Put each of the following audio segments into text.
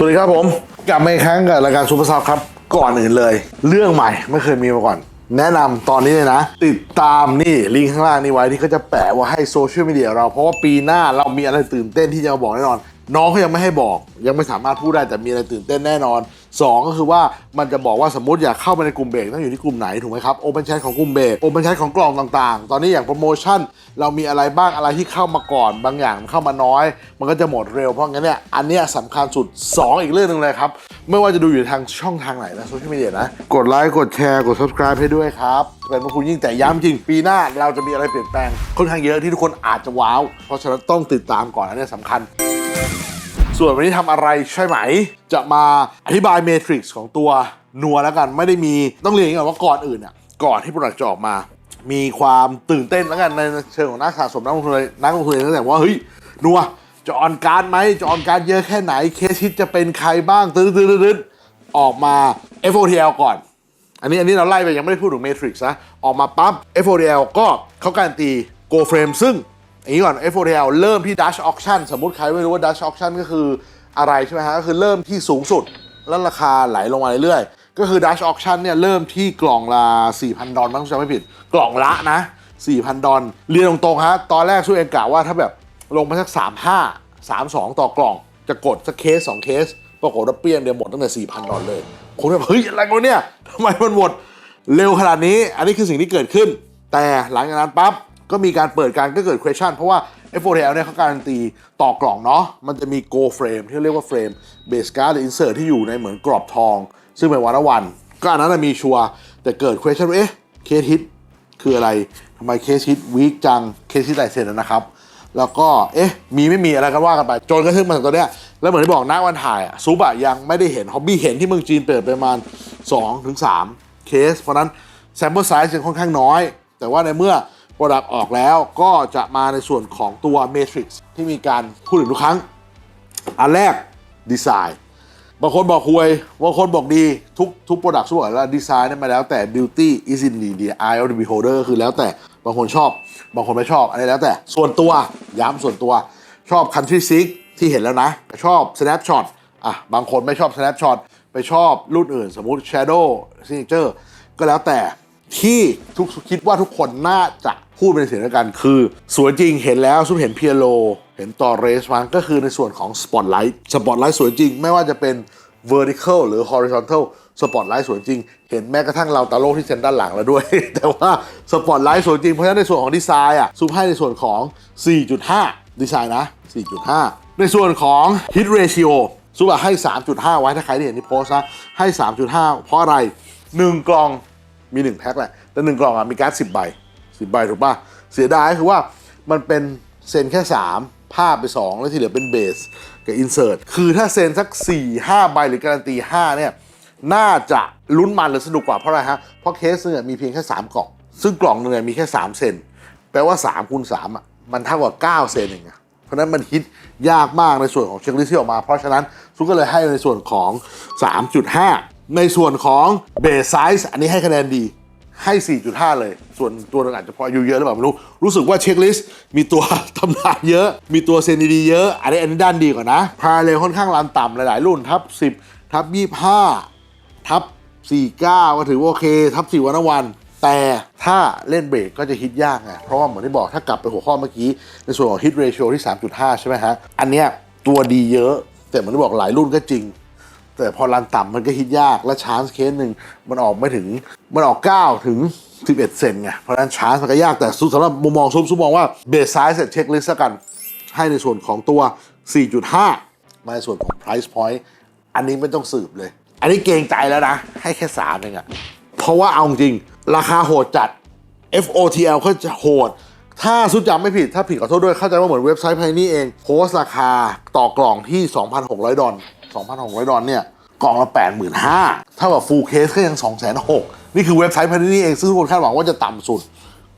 สวัสดีครับผม กลับมาอีกครั้งกับรายการซูเปอร์ซับครับ ก่อนอื่นเลย เรื่องใหม่ไม่เคยมีมาก่อน แนะนำตอนนี้เลยนะ ติดตามนี่ลิงก์ข้างล่างนี้ไว้ที่เขาจะแปะไว่าให้โซเชียลมีเดียเราเพราะว่าปีหน้าเรามีอะไรตื่นเต้นที่จะมาบอกแน่นอน น้องเขายังไม่ให้บอก ยังไม่สามารถพูดได้แต่มีอะไรตื่นเต้นแน่นอน สองก็คือว่ามันจะบอกว่าสมมติอยากเข้าไปในกลุ่มเบรกต้องอยู่ที่กลุ่มไหนถูกไหมครับโอเปนแชทของกลุ่มเบรกโอเปนแชทของกล่องต่างๆ ตอนนี้อย่างโปรโมชั่น เรามีอะไรบ้างอะไรที่เข้ามาก่อน บางอย่างมันเข้ามาน้อย มันก็จะหมดเร็วเพราะงั้นเนี่ยอันเนี้ยสำคัญสุด 2 อีกเรื่องหนึ่งเลยครับไม่ว่าจะดูอยู่ทางช่องทางไหนนะโซเชียลมีเดียนะกดไลค์กดแชร์กด subscribe ให้ด้วยครับเป็นพระคุณยิ่งแต่ย้ำจริงปีหน้าเราจะมีอะไรเปลี่ยนแปลงค่อนข้างเยอะที่ทุกคนอาจจะว้าว เพราะฉะนั้นต้องติดตามก่อนอันเนี้ยสำคัญ ส่วนวันนี้ทำอะไรใช่ไหม จะมาอธิบายเมทริกซ์ของตัวนัวแล้วกันไม่ได้มีต้องเรียนอย่างนี้ก่อนว่าก่อนอื่นอะก่อนที่โปรดักต์จะออกมา มีความตื่นเต้นแล้วกันในเชิงของนักสะสมนักลงทุนนักลงทุนเองตั้งแต่ว่าเฮ้ยนัวจะออนการ์ดไหมจะออนการ์ดเยอะแค่ไหนเคสฮิตจะเป็นใครบ้างตื้อตื้อๆๆออกมา FOTL ก่อน อันนี้อันนี้เราไล่ไปยังไม่ได้พูดถึง Matrix นะ ออกมาปั๊บ FODL ก็เขาการันตี Go Frame ซึ่ง อย่างนี้ก่อน f o l เริ่มที่ Dash Auction สมมติใครไม่รู้ว่า Dash Auction ก็คืออะไรใช่ไหมฮะ ก็คือเริ่มที่สูงสุด แล้วราคาไหลลงมาเรื่อยๆ ก็คือ Dash Auction เนี่ยเริ่มที่กล่องละ 4,000 ดอลมั้งจำไม่ผิด กล่องละนะ 4,000 ดอลเรียนตรงๆฮะ ตอนแรกสู้เองกะว่าถ้าแบบลงมาสัก 35 32 ต่อกล่อง จะกดสักเคส 2 เคสปรากฏว่าเปี้ยงเดียวหมดตั้งแต่ 4,000 ดอลเลยผมแบบเฮ้ยอะไรกันเนี่ยทำไมมันหมดเร็วขนาดนี้ อันนี้คือสิ่งที่เกิดขึ้น แต่หลังจากนั้นปั๊บ ก็มีการเปิดการก็เกิด question เพราะว่า F4L เนี่ยเขาการันตีต่อกล่องเนาะมันจะมี Go Frame ที่เรียกว่า Frame Base Card หรือ Insert ที่อยู่ในเหมือนกรอบทอง ซึ่งเป็นวันละวัน ก็อันนั้นนะมีชัวร์แต่เกิด question เอ๊ะเคสฮิตคืออะไรทำไมเคสฮิตวีคจังเคสฮิตลายเซ็นนะครับ แล้วก็เอ๊ะมีไม่มีอะไรกันว่ากันไป จนกระทั่งมาถึงตอนเนี้ยแล้วเหมือนที่บอกนักวันถ่ายอะซุปอะยังไม่ได้เห็นฮอบบี้เห็นที่เมืองจีนเปิดไปประมาณ2ถึง3เคส เพราะฉะนั้นแซมเปิลไซส์ยังค่อนข้างน้อย แต่ว่าในเมื่อ โปรดักต์ออกแล้วก็จะมาในส่วนของตัว Matrix ที่มีการพูดถึงทุกครั้ง อันแรกดีไซน์บางคนบอกห่วยบางคนบอกดีทุกทุกโปรดักต์ส่วนแล้วดีไซน์เนี่ยมาแล้วแต่ beauty is in the eye of the beholder คือแล้วแต่บางคนชอบ บางคนไม่ชอบอันนี้แล้วแต่ส่วนตัวย้ำส่วนตัวชอบ country sick ที่เห็นแล้วนะ ชอบ snapshot อะบางคนไม่ชอบ snapshot ไปชอบรุ่นอื่น สมมุติ shadow signature ก็แล้วแต่ ที่ทุกคิดว่าทุกคนน่าจะพูดเป็นเสียงเดียวกัน คือสวยจริงเห็นแล้วซุปเห็นเพียโล เห็นต่อเรสมันก็คือในส่วนของ Spotlight Spotlight สวยจริง ไม่ว่าจะเป็น vertical หรือ horizontal Spotlight สวยจริง เห็นแม้กระทั่งเราตาโลกที่เซ็นด้านหลังแล้วด้วย แต่ว่า Spotlight สวยจริง เพราะฉะนั้นในส่วนของดีไซน์อะซุปให้ในส่วนของ 4.5 ดีไซน์นะ 4.5 ในส่วนของ hit ratio ซุปอะให้ 3.5 ไว้ถ้าใครที่เห็นที่โพสต์นะให้ 3.5 เพราะอะไร 1 กล่อง มี1แพ็คแหละ แต่1กล่องอะมีการ์ด10ใบ10ใบถูกป่ะ เสียดายคือว่ามันเป็นเซ็นแค่3ภาพไป2แล้วที่เหลือเป็นเบสกับอินเสิร์ตคือถ้าเซ็นสัก4 5ใบหรือการันตี5เนี่ยน่าจะลุ้นมันหรือสนุกกว่าเพราะอะไรฮะ เพราะเคสหนึงอะมีเพียงแค่ 3 กล่อง ซึ่งกล่องหนึงอะมีแค่ 3 เซน แปลว่า3คูณ3อะมันเท่ากับ 9 เซนเองอะเพราะนั้นมันฮิตยากมากในส่วนของเช็คลิสที่ออกมา เพราะฉะนั้นซุกก็เลยให้ในส่วนของ 3.5 ในส่วนของเบสไซส์อันนี้ให้คะแนนดีให้ 4.5 เลย ส่วนตัวนึงอาจจะพออายุเยอะหรือเปล่าไม่รู้ รู้สึกว่าเช็คลิสต์มีตัวตำนานเยอะ มีตัวเซนดีเยอะ อันนี้อันนี้ด้านดีกว่านะ พาเรลค่อนข้างรันต่ำหลาย ๆ รุ่น ทับ 10 ทับ 25 ทับ 49 ก็ถือว่าโอเค ทับ 4 วันวัน แต่ถ้าเล่นเบรกก็จะฮิตยากไง เพราะว่าเหมือนที่บอกถ้ากลับไปหัวข้อเมื่อกี้ ในส่วนของ hit ratio ที่ 3.5 ใช่ไหมฮะ อันเนี้ยตัวดีเยอะ แต่เหมือนที่บอกหลายรุ่นก็จริง แต่พอรันต่ำมันก็ฮิตยากและชานส์เคสหนึ่งมันออกไม่ถึงมันออก 9 ถึง 11 เซนไงเพราะฉะนั้นชานส์มันก็ยากแต่สำหรับมุมมองซุปซุปมองว่าเบสไซส์เสร็จเช็คลิสต์กัน ให้ในส่วนของตัว 4.5 มาในส่วนของ price point อันนี้ไม่ต้องสืบเลย อันนี้เกรงใจแล้วนะ ให้แค่สามเองอะเพราะว่าเอาจริง ราคาโหดจัด FOTL ก็จะโหด ถ้าสุดจำไม่ผิด ถ้าผิดขอโทษด้วยเข้าใจว่าเหมือนเว็บไซต์ไพนี่เองโพสราคาต่อกล่องที่ 2,600 ดอล 2,600 ดอลเนี่ยกล่องละ 85,000ถ้าแบบฟูลเคสก็ยัง 2,600นี่คือเว็บไซต์ไพนี่เอง ซึ่งทุกคนคาดหวังว่าจะต่ำสุด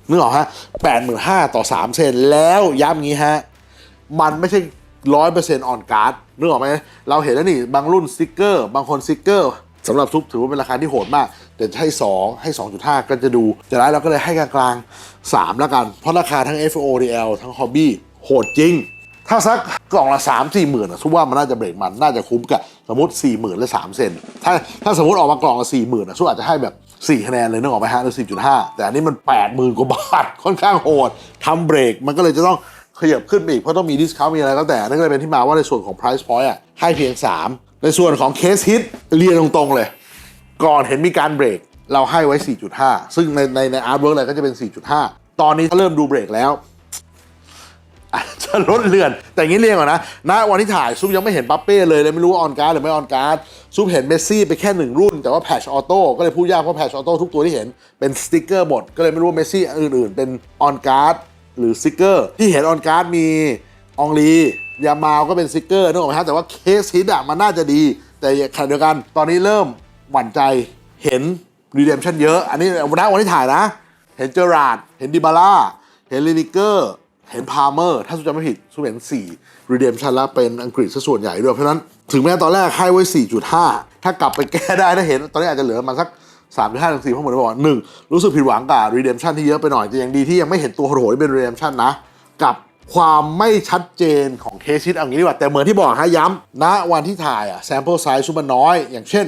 นึกออกฮะ85,000 ต่อ 3 เซนแล้วย้ำงี้ฮะ มันไม่ใช่ร้อยเปอร์เซ็นต์ออนการ์ดนึกออกไหมเราเห็นแล้วนี่ บางรุ่นสติกเกอร์ บางคนสติกเกอร์สำหรับซุปถือว่าเป็นราคาที่โหดมาก แต่จะให้ 2 ให้ 2.5 ก็จะดู แต่ร้ายเราก็เลยให้กลางๆ 3 แล้วกัน เพราะราคาทั้ง FODL ทั้ง Hobby โหดจริง ถ้าสักกล่องละสามสี่หมื่นอะซุว่ามันน่าจะเบรกมันน่าจะคุ้มกับสมมติสี่หมื่นหรือสามเซนถ้าถ้าสมมติออกมากล่องละสี่หมื่นอะซุอาจจะให้แบบสี่คะแนนเลยนึกออกไหมฮะหรือสี่จุดห้าแต่อันนี้มันแปดหมื่นกว่าบาทค่อนข้างโหดทำเบรกมันก็เลยจะต้องขยับขึ้นไปอีกเพราะต้องมีดิสคาวมีอะไรก็แต่นั่นก็เลยเป็นที่มาว่าในส่วนของ price point อะให้เพียง 3 ในส่วนของเคสฮิตเรียนตรงๆเลย ก่อนเห็นมีการเบรกเราให้ไว้ 4.5 ซึ่งในในในอาร์ตเวิร์กอะไรก็จะเป็น 4.5 ตอนนี้ถ้าเริ่มดูเบรกแล้ว จะลดเลือน แต่งี้เรียงก่อนนะณวันที่ถ่ายซุปยังไม่เห็นปัปเป้เลยเลยไม่รู้ว่าออนการ์ดหรือไม่ออนการ์ดซุปเห็นเมสซี่ไปแค่หนึ่งรุ่น แต่ว่าแพชออโต้ก็เลยพูดยากเพราะแพชออโต้ทุกตัวที่เห็นเป็นสติกเกอร์หมด ก็เลยไม่รู้ว่าเมสซี่อื่นๆ เป็นออนการ์ดหรือสติกเกอร์ ที่เห็นออนการ์ดมีอองลียามาวก็เป็นสติกเกอร์นึกออกไหมครับแต่ว่าเคสฮิตอะมันน่าจะดี แต่ขณะเดียวกันตอนนี้เริ่มหวั่นใจเห็นรีเดมชั่นเยอะ อันนี้วันวันที่ถ่ายนะ เห็นเจอราร์ดเห็นดิบาร่าเห็นลินิเกอร์ เห็นพาเมอร์ถ้าสุจำไม่ผิดสุเห็น4 redemption แล้วเป็นอังกฤษซะส่วนใหญ่ด้วย เพราะนั้น ถึงแม้ตอนแรกให้ไว้ 4.5 ถ้ากลับไปแก้ได้ถ้าเห็น ตอนนี้อาจจะเหลือมาสัก3.5ถึง4เพราะเหมือนบอกหนึ่งรู้สึกผิดหวังกับ redemption ที่เยอะไปหน่อยแต่ยังดีที่ยังไม่เห็นตัวโหดที่เป็น redemption นะกับความไม่ชัดเจนของเคสชิดเอางี้ดีกว่า แต่เหมือนที่บอกฮะย้ำณวันที่ถ่ายอะ sample size ซุปมันน้อย อย่างเช่น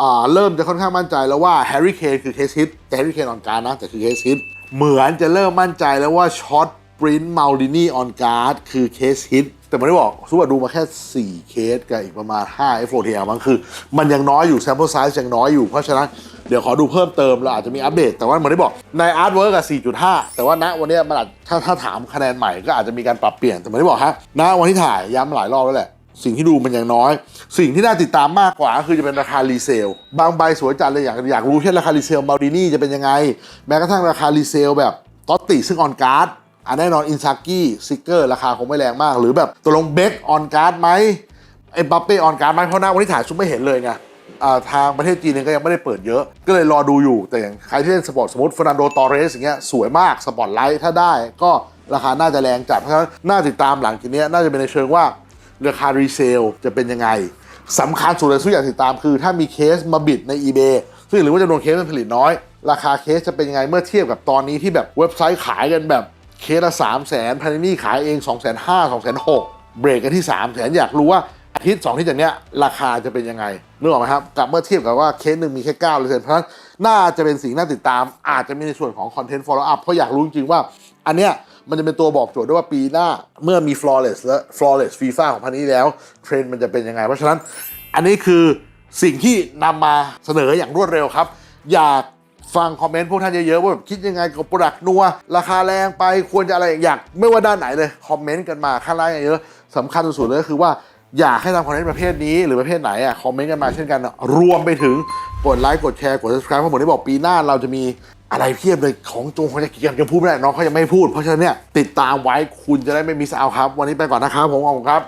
อ่าเริ่มจะค่อนข้างมั่นใจแล้วว่าแฮร์รี่เคนคือเคสฮิตแต่แฮร์รี่เคนออนการนะแต่คือเคสฮิตเหมือนจะเริ่มมั่นใจแล้วว่าช็อต ปรินท์มาลินีออนการ์ดคือเคสฮิต แต่ไม่ได้บอกสุว่าดูมาแค่ 4 เคสกับอีกประมาณ5 f o t l มั้งคือ มันยังน้อยอยู่ sample size ยังน้อยอยู่ เพราะฉะนั้นเดี๋ยวขอดูเพิ่มเติมแล้วอาจจะมีอัปเดต แต่ว่าเหมือนที่บอกในอาร์ตเวิร์กอะ4.5 แต่ว่าณวันนี้มันอาจถ้าถ้าถามคะแนนใหม่ก็อาจจะมีการปรับเปลี่ยนแต่เหมือนที่บอกฮะณวันที่ถ่ายย้ำหลายรอบแล้วแหละสิ่งที่ดูมันยังน้อย สิ่งที่น่าติดตามมากกว่าคือจะเป็นราคารีเซล บางใบสวยจัดเลยอยากอยากรู้เช่นราคารีเซลมารินี่จะเป็นยังไง แม้กระทั่งราคารีเซลแบบตอตติซึ่งออนการ์ด อันแน่นอนอินซากิซิกเกอร์ราคาคงไม่แรงมาก หรือแบบตกลงเบคออนการ์ดไหมเอ็มบัปเป้ออนการ์ดไหมเพราะหน้าวันที่ถ่ายซุปไม่เห็นเลยไงทางประเทศจีนเองก็ยังไม่ได้เปิดเยอะ ก็เลยรอดูอยู่แต่อย่างใครที่เล่นสปอร์ตสมมติฟ e นันโดตอเรสอย่างเงี้ยสวยมากสปอร์ตไลท์ถ้าได้ก็ราคาน่าจะแรงจัด เพราะฉะนั้นน่าติดตามหลังจากเนี้ยน่าจะเป็นในเชิงว่าราคารีเซลจะเป็นยังไงสำคัญสุดเลยทุกอย่างติดตามคือ ถ้ามีเคสมาบิดใน eBay ซึ่งหรือว่าจำนวนเคสมันผลิตน้อย ราคาเคสจะเป็นยังไงเมื่อเทียบกับตอนนี้ที่แบบเว็บไซต์ขายกันแบบ เคสละ3 0 0 0 0 0พันนี่ขายเอง2 5 0 0 0 2 6 0 0เบรกกันที่3 0 0 0 0อยากรู้ว่าอาทิตย์2อาที่จากเนี้ยราคาจะเป็นยังไงนึกออกไหมครับกับเมื่อเทียบกับว่าเคสหนึ่งมีแค่9เปอร์เซ็นต์เพราะฉะนั้นน่าจะเป็นสิ่งน่าติดตาม อาจจะมีในส่วนของคอนเทนต์ follow up เพราะอยากรู้จริงๆว่า อันเนี้ยมันจะเป็นตัวบอกโจทย์ด้วยว่าปีหน้าเมื่อมี flawless และ flawless FIFA ของพันนี้แล้วเทรนด์มันจะเป็นยังไง เพราะฉะนั้นอันนี้คือสิ่งที่นำมาเสนออย่างรวดเร็วครับ อยาก ฟังคอมเมนต์พวกท่านเยอะๆว่าแบบคิดยังไงกับโปรดักต์นัว ราคาแรงไปควรจะอะไรอยากไม่ว่าด้านไหนเลยคอมเมนต์กันมาข้างล่างเยอะสำคัญสุดๆเลยก็คือว่าอยากให้ทำคอนเทนต์ประเภทนี้หรือประเภทไหนอะคอมเมนต์กันมาเช่นกันรวมไปถึงกดไลค์กดแชร์กด subscribe เพราะผมได้บอกปีหน้าเราจะมีอะไรเพียบเลยของจงของจะกินยังพูดไม่ได้น้องเขายังไม่พูดเพราะฉะนั้นเนี่ยติดตามไว้คุณจะได้ไม่มิสเอาครับ วันนี้ไปก่อนนะครับผมขอบคุณครับ